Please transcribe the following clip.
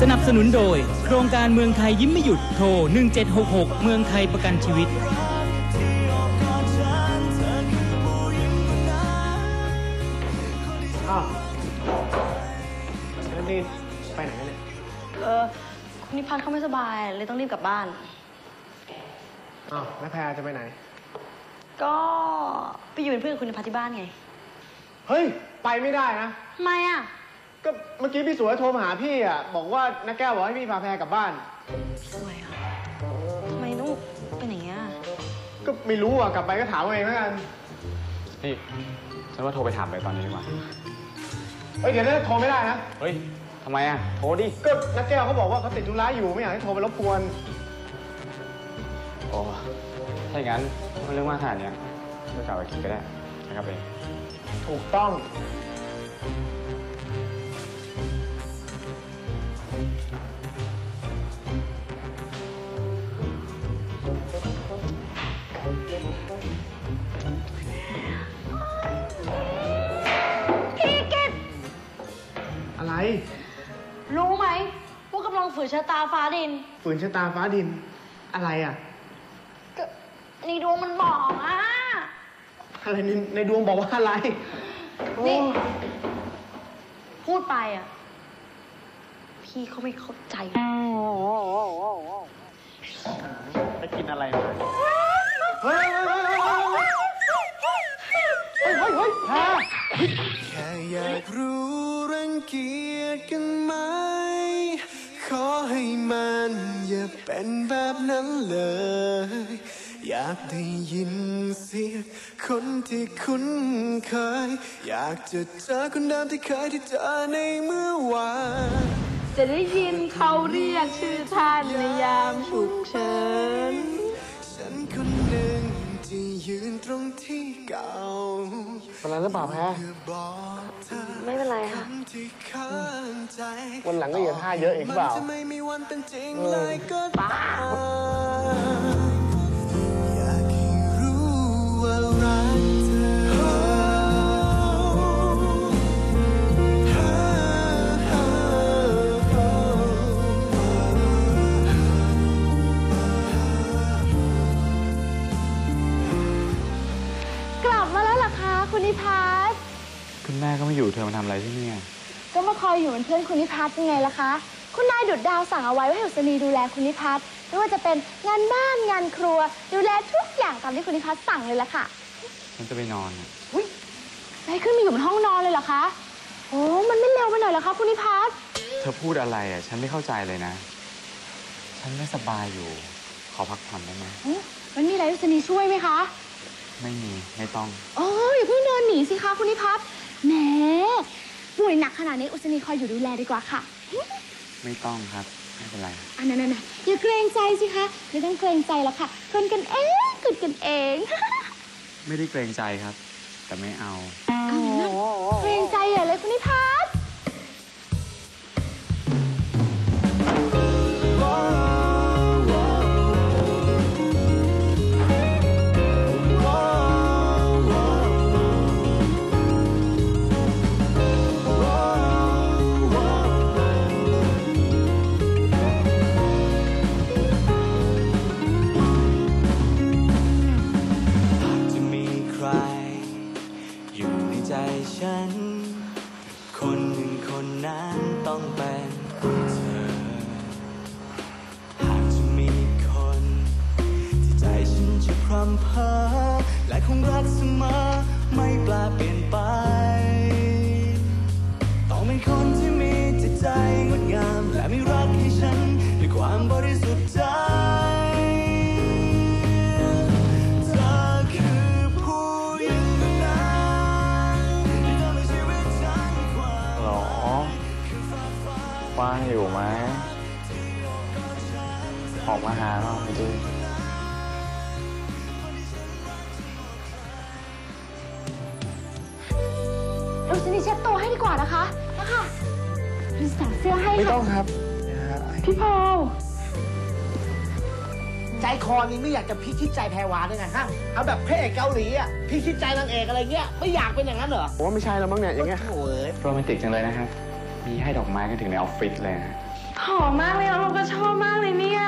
สนับสนุนโดย โครงการเมืองไทยยิ้มไม่หยุดโทร 1766 เมืองไทยประกันชีวิต อ้าวแล้วนี่ไปไหนกันเนี่ย เออคุณนิพัฒน์เขาไม่สบายเลยต้องรีบกลับบ้าน อ้าวแล้วแพรจะไปไหน ก็ไปอยู่เป็นเพื่อนกับคุณนิพัฒน์ที่บ้านไง เฮ้ย ไปไม่ได้นะทำไมอะ ก็เมื่อกี้พี่สวยโทรมาหาพี่อะ บอกว่านักแก้วบอกให้พี่พาแพรกลับบ้าน สวยอะทำไมต้องเป็นอย่างเงี้ยก็ไม่รู้อะ กลับไปก็ถามเอาเองแล้วกัน นี่ฉันว่าโทรไปถามไปตอนนี้ดีกว่า เฮ้ยเดี๋ยวถ้าโทรไม่ได้นะ เฮ้ยทำไมอะ โทรดิ ก็นักแก้วเขาบอกว่าเขาติดธุระอยู่ไม่อยากให้โทรไปรบกวน โอ้ถ้าอย่างนั้นมันเรื่องมากขนาดเนี้ยก็กลับไปกินก็ได้นะครับเอง ถูกต้อง รรู้ไหมว่ากำลังฝืนชะตาฟ้าดิน ฝืนชะตาฟ้าดิน อะไรอะ ก็นี่ดวงมันบอกอะ อะไรในในดวงบอกว่าอะไรนี่โอ้พูดไปอะ พี่เขาไม่เข้าใจ ไปกินอะไรมา เฮ้ย แพรแค่อยากรู้รังเกียจกันไหม ขอให้มันอย่าเป็นแบบนั้นเลย อยากได้ยินเสียงคนที่คุ้นเคย อยากจะเจอคนเดิมที่เคยที่เจอในเมื่อวานจะได้ยินเขาเรียกชื่อท่านในยามฉุกเฉิน ฉันคนหนึ่งที่ยืนตรงที่เก่า เป็นไรหรือเปล่าแพรเพื่อบอกเธอไม่เป็นไรค่ะที่ข้างใจวันหลังก็อย่าท่าเยอะอีกเปล่ามันจะไม่มีวันเป็นจริงเลยก็ตา คะคุณนิพัฒน์คุณแม่ก็ไม่อยู่เธอมาทำอะไรที่นี่อะก็มาคอยอยู่เป็นเพื่อนคุณนิพัฒน์ยังไงล่ะคะ คุณนายดุดดาวสั่งเอาไว้ว่าให้อุศนีดูแลคุณนิพัฒน์ไม่ว่าจะเป็นงานบ้านงานครัว ดูแลทุกอย่างตามที่คุณนิพัฒน์สั่งเลยล่ะค่ะฉันจะไปนอนอะอุ้ยได้ขึ้นมาอยู่บนห้องนอนเลยเหรอคะโอ้มันไม่เร็วไปหน่อยเหรอคะคุณนิพัฒน์เธอพูดอะไรอะฉันไม่เข้าใจเลยนะ ฉันไม่สบายอยู่ ขอพักผ่อนได้ไหมอื้อมันมีอะไรอุศนีช่วยไหมคะ ไม่มีไม่ต้อง โอ้ย หนีสิคะคุณนิพัฒน์แหมป่วยหนักขนาดนี้อุศนีคอยอยู่ดูแลดีกว่าค่ะ ไม่ต้องครับ ไม่เป็นไร อันนั้นน่ะอย่าเกรงใจสิคะไม่ต้องเกรงใจแล้วค่ะคนกันเองคนกันเองไม่ได้เกรงใจครับ แต่ไม่เอา เกรงใจใหญ่เลยคุณนิพั และคงรักเสมอไม่แปลเปลี่ยนไป ต้องเป็นคนที่มีจิตใจงดงาม และมีรักให้ฉันด้วยความบริสุทธิ์ใจเธอคือผู้หญิงคนนั้นที่ทำให้ชีวิตฉันความหรอว่างอยู่ไหมออกมาหาเราดิ อุศนีเช็ดตัวให้ดีกว่านะคะนะคะพี่สั่งเสื้อให้ไม่ต้ค่ะองครับพี่พอลใจคอนี้ไม่อยากจะพิชิตใจแพรวาด้วยไงฮะเอาแบบพระเอกเกาหลีอะพิชิตใจนางเอกอะไรเงี้ยไม่อยากเป็นอย่างนั้นเหรอผมว่าไม่ใช่แล้วมั้งเนี่ยอย่างเงี้ย โอ้ยโรแมนติกจังเลยนะครับ มีให้ดอกไม้กันถึงในออฟฟิศเลยนะพหอมมากเลยแล้วเราก็ชอบมากเลยเนี่ย